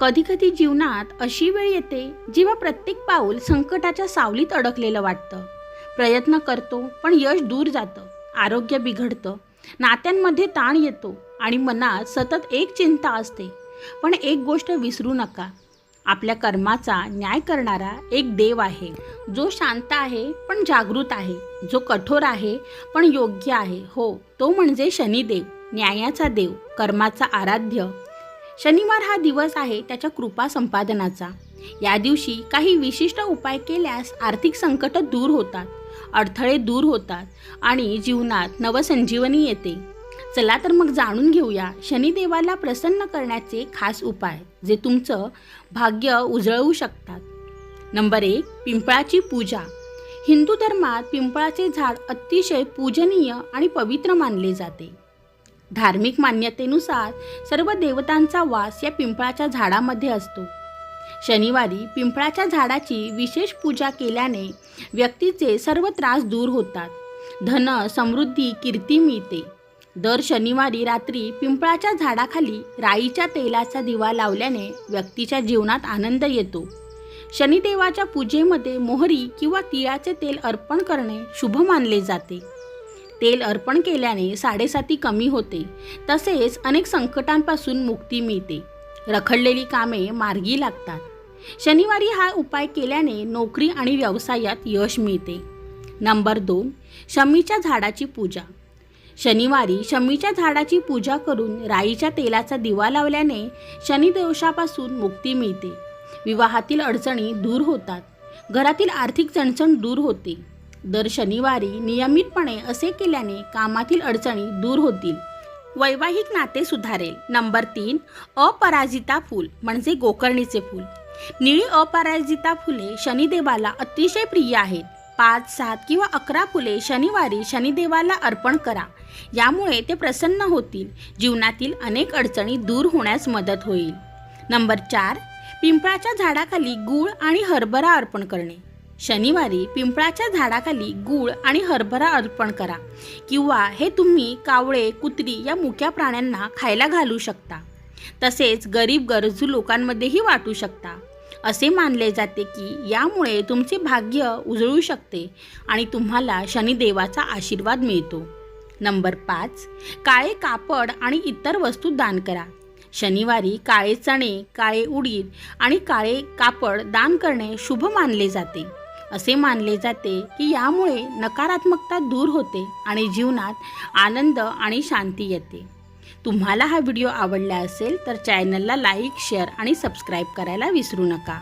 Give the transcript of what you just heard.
कधीकधी जीवनात अशी वेळ येते जेव्हा प्रत्येक पाऊल संकटाच्या सावलीत अडकलेलं वाटतं. प्रयत्न करतो पण यश दूर जातं आरोग्य बिघडतं नात्यांमध्ये ताण येतो आणि मनात सतत एक चिंता असते. पण एक गोष्ट विसरू नका आपल्या कर्माचा न्याय करणारा एक देव आहे. जो शांत आहे पण जागृत आहे. जो कठोर आहे पण योग्य आहे. हो तो म्हणजे शनिदेव न्यायाचा देव कर्माचा आराध्य शनिवार हा दिवस आहे त्याच्या कृपा संपादनाचा. या दिवशी काही विशिष्ट उपाय केल्यास आर्थिक संकट दूर होतात अडथळे दूर होतात आणि जीवनात नवसंजीवनी येते. चला तर मग जाणून घेऊया शनिदेवाला प्रसन्न करण्याचे खास उपाय जे तुमचं भाग्य उजळवू शकतात. नंबर एक पिंपळाची पूजा. हिंदू धर्मात पिंपळाचे झाड अतिशय पूजनीय आणि पवित्र मानले जाते. धार्मिक मान्यतेनुसार सर्व देवतांचा वास या पिंपळाच्या झाडामध्ये असतो. शनिवारी पिंपळाच्या झाडाची विशेष पूजा केल्याने व्यक्तीचे सर्व त्रास दूर होतात. धन समृद्धी कीर्ती मिळते. दर शनिवारी रात्री पिंपळाच्या झाडाखाली राईच्या तेलाचा दिवा लावल्याने व्यक्तीच्या जीवनात आनंद येतो. शनिदेवाच्या पूजेमध्ये मोहरी किंवा तिळाचे तेल अर्पण करणे शुभ मानले जाते. तेल अर्पण केल्याने साडेसाती कमी होते. तसेच अनेक संकटांपासून मुक्ती मिळते. रखडलेली कामे मार्गी लागतात. शनिवारी हा उपाय केल्याने नोकरी आणि व्यवसायात यश मिळते. नंबर दोन शमीच्या झाडाची पूजा. शनिवारी शमीच्या झाडाची पूजा करून राईच्या तेलाचा दिवा लावल्याने शनिदोषापासून मुक्ती मिळते. विवाहातील अडचणी दूर होतात. घरातील आर्थिक चणचण दूर होते. दर शनिवारी नियमितपणे असे केल्याने कामातील अडचणी दूर होतील. वैवाहिक नाते सुधारेल. नंबर तीन अपराजिता फूल म्हणजे गोकर्णीचे फूल. निळी अपराजिता फुले शनिदेवाला अतिशय प्रिय आहेत. पाच सात किंवा अकरा फुले शनिवारी शनिदेवाला अर्पण करा. यामुळे ते प्रसन्न होतील. जीवनातील अनेक अडचणी दूर होण्यास मदत होईल. नंबर चार पिंपळाच्या झाडाखाली गूळ आणि हरभरा अर्पण करणे. शनिवारी पिंपळाच्या झाडाखाली गूळ आणि हरभरा अर्पण करा किंवा हे तुम्ही कावळे कुत्री या मुक्या प्राण्यांना खायला घालू शकता. तसेच गरीब गरजू लोकांमध्येही वाटू शकता. असे मानले जाते की यामुळे तुमचे भाग्य उजळू शकते आणि तुम्हाला शनिदेवाचा आशीर्वाद मिळतो. नंबर पाच काळे कापड आणि इतर वस्तू दान करा. शनिवारी काळे चणे काळे उडीद आणि काळे कापड दान करणे शुभ मानले जाते. असे मानले जाते की यामुळे नकारात्मकता दूर होते आणि जीवनात आनंद आणि शांती येते. तुम्हाला हा व्हिडिओ आवडला असेल तर चॅनलला लाईक शेअर आणि सबस्क्राईब करायला विसरू नका.